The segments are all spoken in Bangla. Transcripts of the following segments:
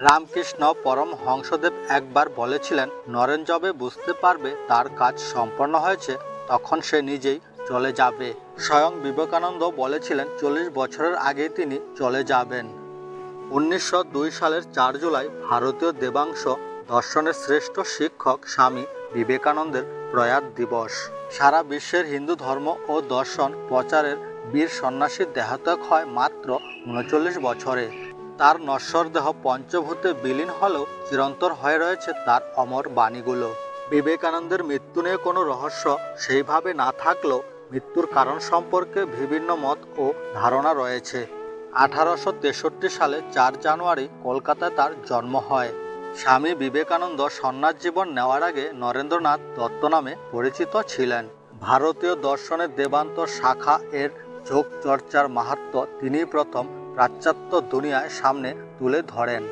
রামকৃষ্ণ পরম হংসদেব একবার বলেছিলেন, নরেন যবে বুঝতে পারবে তার কাজ সম্পন্ন হয়েছে, তখন সে নিজেই চলে যাবে। স্বয়ং বিবেকানন্দ বলেছিলেন, চল্লিশ বছরের আগে তিনি চলে যাবেন। উনিশশো দুই সালের চার জুলাই ভারতীয় দেবাংশ দর্শনের শ্রেষ্ঠ শিক্ষক স্বামী বিবেকানন্দের প্রয়াত দিবস। সারা বিশ্বের হিন্দু ধর্ম ও দর্শন প্রচারের বীর সন্ন্যাসীর দেহাত্যাগ হয় মাত্র উনচল্লিশ বছরে। তার নশ্বর দেহ পঞ্চভূতে বিলীন হলেও চিরন্তর হয়ে রয়েছে তার অমর বাণীগুলো। বিবেকানন্দের মৃত্যু নিয়ে কোনো রহস্য সেইভাবে না থাকলেও মৃত্যুর কারণ সম্পর্কে বিভিন্ন মত ও ধারণা রয়েছে। আঠারোশো তেষট্টি সালে চার জানুয়ারি কলকাতায় তার জন্ম হয়। স্বামী বিবেকানন্দ সন্ন্যাস জীবন নেওয়ার আগে নরেন্দ্রনাথ দত্ত নামে পরিচিত ছিলেন। ভারতীয় দর্শনের দেবান্ত শাখা এর যোগ চর্চার মাহাত্ম তিনি প্রথম পাশ্চাত্য দুনিয়ায় সামনে তুলে ধরেন।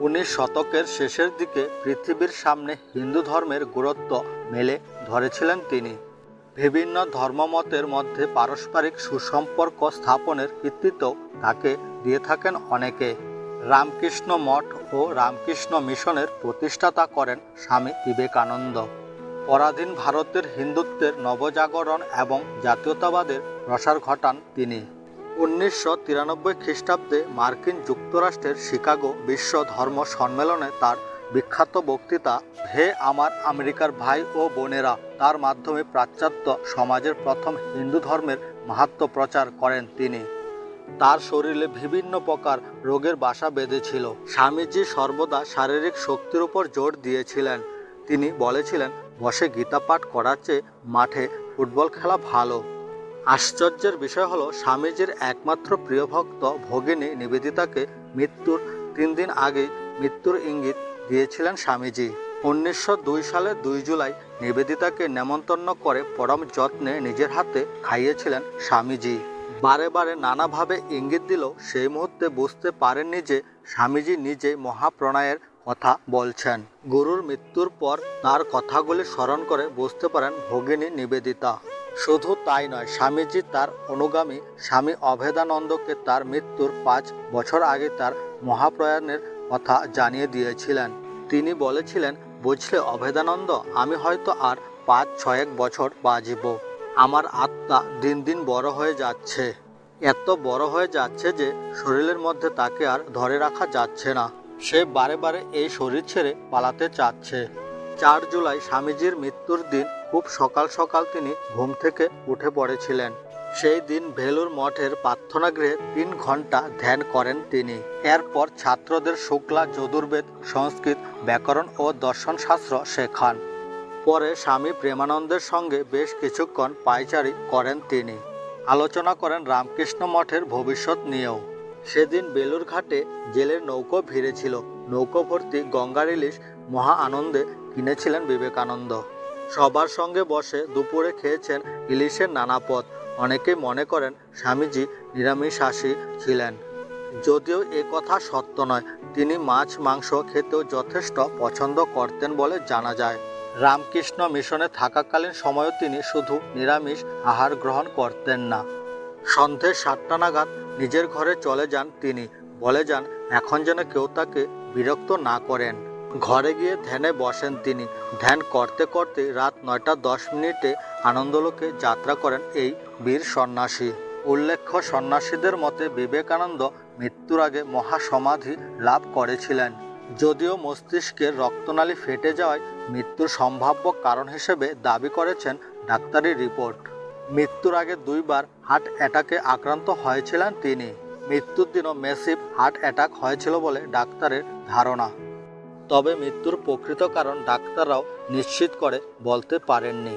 উনিশ শতকের শেষের দিকে পৃথিবীর সামনে হিন্দু ধর্মের গুরুত্ব মেলে ধরেছিলেন তিনি। বিভিন্ন ধর্মমতের মধ্যে পারস্পরিক সুসম্পর্ক স্থাপনের কৃতিত্ব তাকে দিয়ে থাকেন অনেকে। রামকৃষ্ণ মঠ ও রামকৃষ্ণ মিশনের প্রতিষ্ঠাতা করেন স্বামী বিবেকানন্দ। পরাধীন ভারতের হিন্দুত্বের নবজাগরণ এবং জাতীয়তাবাদের প্রসার ঘটান তিনি। উনিশশো তিরানব্বই খ্রিস্টাব্দে মার্কিন যুক্তরাষ্ট্রের শিকাগো বিশ্ব ধর্ম সম্মেলনে তার বিখ্যাত বক্তৃতা হে আমার আমেরিকার ভাই ও বোনেরা তার মাধ্যমে পাশ্চাত্য সমাজের প্রথম হিন্দু ধর্মের মাহাত্ম প্রচার করেন তিনি। তার শরীরে বিভিন্ন প্রকার রোগের বাসা বেঁধেছিল। স্বামীজি সর্বদা শারীরিক শক্তির উপর জোর দিয়েছিলেন। তিনি বলেছিলেন, বসে গীতা পাঠ করার চেয়ে মাঠে ফুটবল খেলা ভালো। আশ্চর্যের বিষয় হলো, স্বামীজির একমাত্র প্রিয় ভক্ত ভগিনী নিবেদিতাকে মৃত্যুর তিন দিন আগে মৃত্যুর ইঙ্গিত দিয়েছিলেন স্বামীজি। উনিশশো দুই সালে দুই জুলাই নিবেদিতাকে নেমন্তন্ন করে পরম যত্নে নিজের হাতে খাইয়েছিলেন স্বামীজি। বারে বারে নানাভাবে ইঙ্গিত দিলেও সেই মুহূর্তে বুঝতে পারেননি যে স্বামীজি নিজে মহাপ্রণয়ের কথা বলছেন। গুরুর মৃত্যুর পর তার কথাগুলি স্মরণ করে বুঝতে পারেন ভগিনী নিবেদিতা। শুধু তাই নয়, স্বামীজি তার অনুগামী স্বামী অভেদানন্দকে তার মৃত্যুর পাঁচ বছর আগে তার মহাপ্রয়াণের কথা জানিয়ে দিয়েছিলেন। তিনি বলেছিলেন, বুঝলে অভেদানন্দ, আমি হয়তো আর পাঁচ, ছয়েক বছর বাঁচব। আমার আত্মা দিন দিন বড় হয়ে যাচ্ছে। এত বড় হয়ে যাচ্ছে যে শরীরের মধ্যে তাকে আর ধরে রাখা যাচ্ছে না। সে বারে বারে এই শরীর ছেড়ে পালাতে চাচ্ছে। চার জুলাই স্বামীজির মৃত্যুর দিন খুব সকাল সকাল তিনি ঘুম থেকে উঠে পড়েছিলেন। সেই দিন ভেলুর মঠের প্রার্থনাগৃহে তিন ঘণ্টা ধ্যান করেন তিনি। এরপর ছাত্রদের শুক্লা, যদুর্বেদ সংস্কৃত ব্যাকরণ ও দর্শনশাস্ত্র শেখান। পরে স্বামী প্রেমানন্দের সঙ্গে বেশ কিছুক্ষণ পায়চারি করেন তিনি। আলোচনা করেন রামকৃষ্ণ মঠের ভবিষ্যৎ নিয়েও। সেদিন বেলুর ঘাটে জেলের নৌকো ভিড়েছিল। নৌকো ভর্তি গঙ্গার ইলিশ মহা আনন্দে কিনেছিলেন বিবেকানন্দ। সবার সঙ্গে বসে দুপুরে খেয়েছেন ইলিশের নানা পদ। অনেকেই মনে করেন স্বামীজি নিরামিষাশী ছিলেন। যদিও এ কথা সত্য নয়, তিনি মাছ, মাংস খেতেও যথেষ্ট পছন্দ করতেন বলে জানা যায়। রামকৃষ্ণ মিশনে থাকাকালীন সময়ও তিনি শুধু নিরামিষ আহার গ্রহণ করতেন না। সন্ধে সাতটা নাগাদ নিজের ঘরে চলে যান তিনি। বলে যান, এখন যেন কেউ তাকে বিরক্ত না করেন। ঘরে গিয়ে ধ্যানে বসেন তিনি। ধ্যান করতে করতে রাত নয়টা দশ মিনিটে আনন্দলোকে যাত্রা করেন এই বীর সন্ন্যাসী। উল্লেখ্য, সন্ন্যাসীদের মতে বিবেকানন্দ মৃত্যুর আগে মহাসমাধি লাভ করেছিলেন। যদিও মস্তিষ্কের রক্তনালী ফেটে যাওয়ায় মৃত্যুর সম্ভাব্য কারণ হিসেবে দাবি করেছেন ডাক্তারি রিপোর্ট। মৃত্যুর আগে দুইবার হার্ট অ্যাটাকে আক্রান্ত হয়েছিলেন তিনি। মৃত্যুর দিনও মেসিভ হার্ট অ্যাটাক হয়েছিল বলে ডাক্তারের ধারণা। তবে মৃত্যুর প্রকৃত কারণ ডাক্তাররাও নিশ্চিত করে বলতে পারেননি।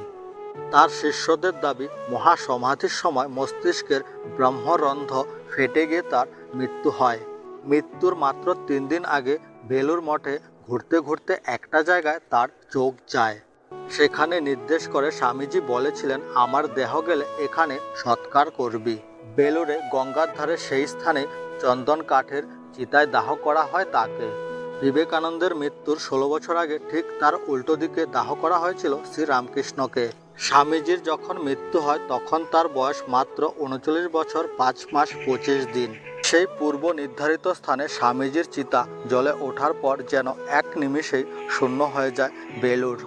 তার শিষ্যদের দাবি, মহাসমাধির সময় মস্তিষ্কের ব্রহ্মরন্ধ্র ফেটে গিয়ে তার মৃত্যু হয়। মৃত্যুর মাত্র তিন দিন আগে বেলুর মঠে ঘুরতে ঘুরতে একটা জায়গায় তার চোখ যায়। সেখানে নির্দেশ করে স্বামীজি বলেছিলেন, আমার দেহ গেলে এখানে সৎকার করবি। বেলুরে গঙ্গার ধারে সেই স্থানে চন্দন কাঠের চিতায় দাহ করা হয় তাকে। বিবেকানন্দের মৃত্যুর ষোলো বছর আগে ঠিক তার উল্টো দিকে দাহ করা হয়েছিল শ্রীরামকৃষ্ণকে। স্বামীজির যখন মৃত্যু হয়, তখন তার বয়স মাত্র উনচল্লিশ বছর পাঁচ মাস পঁচিশ দিন। সেই পূর্ব নির্ধারিত স্থানে স্বামীজির চিতা জলে ওঠার পর যেন এক নিমিষেই শূন্য হয়ে যায় বেলুর